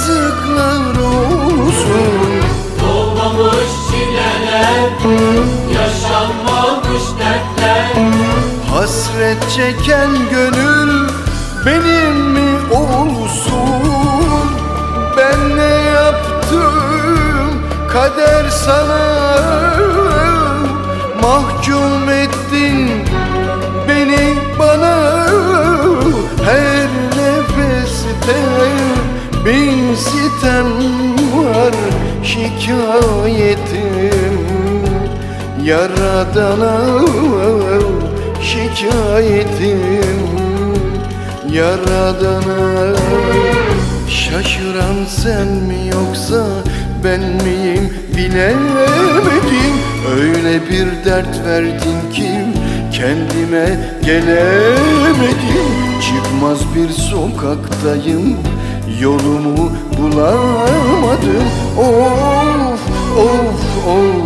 yazıklar olsun. Dolmamış çileler, yaşanmamış dertler. Hasret çeken gönül benim mi olsun? Ben ne yaptım? Kader sana Mahkum ettin. Beni bana bin sitem var şikayetim. Yaradana şikayetim. Yaradana Şaşıran sen mi yoksa ben miyim bilemedim. Öyle bir dert verdin ki kendime gelemedim. Çıkmaz bir sokaktayım yolumu bulamadım. Of of of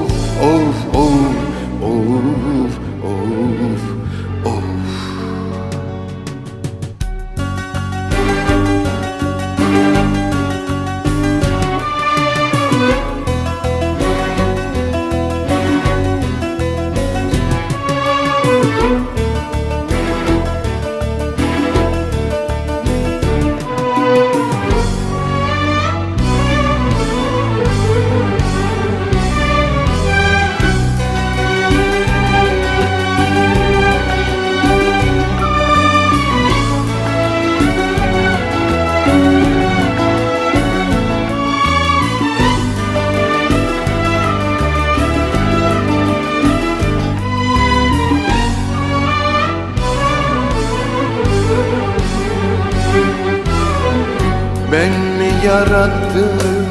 mi yarattım,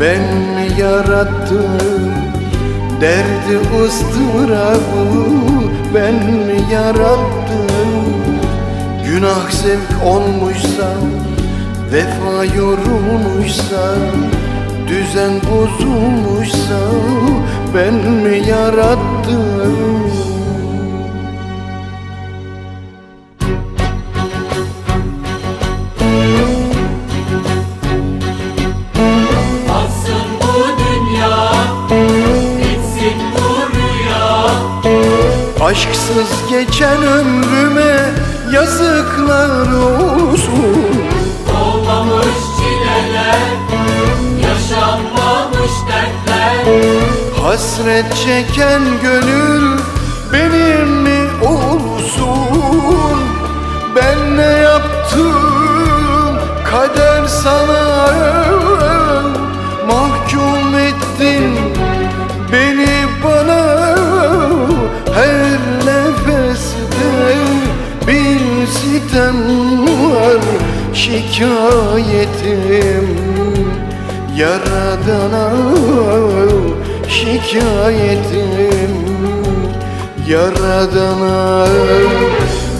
ben mi yarattım? Derdi ıstırabı ben mi yarattım? Günah zevk olmuşsa, vefa yorulmuşsa Düzen bozulmuşsa ben mi yarattım Aşksız geçen ömrüme yazıklar olsun. Olmamış çileler, yaşanmamış dertler. Hasret çeken gönül benim mi olsun? Ben ne yaptım? Kader sana şikayetim Yaradana şikayetim. Yaradana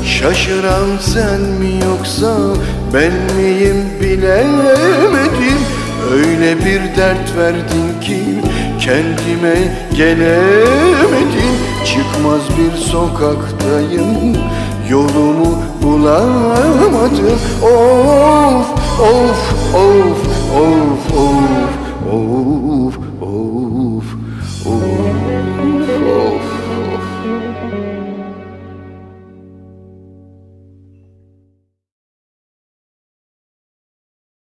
Şaşıran sen mi yoksa ben miyim bilemedim. Öyle bir dert verdin ki kendime gelemedim. Çıkmaz bir sokaktayım Yolumu bulamadım. Of of of of of of of of.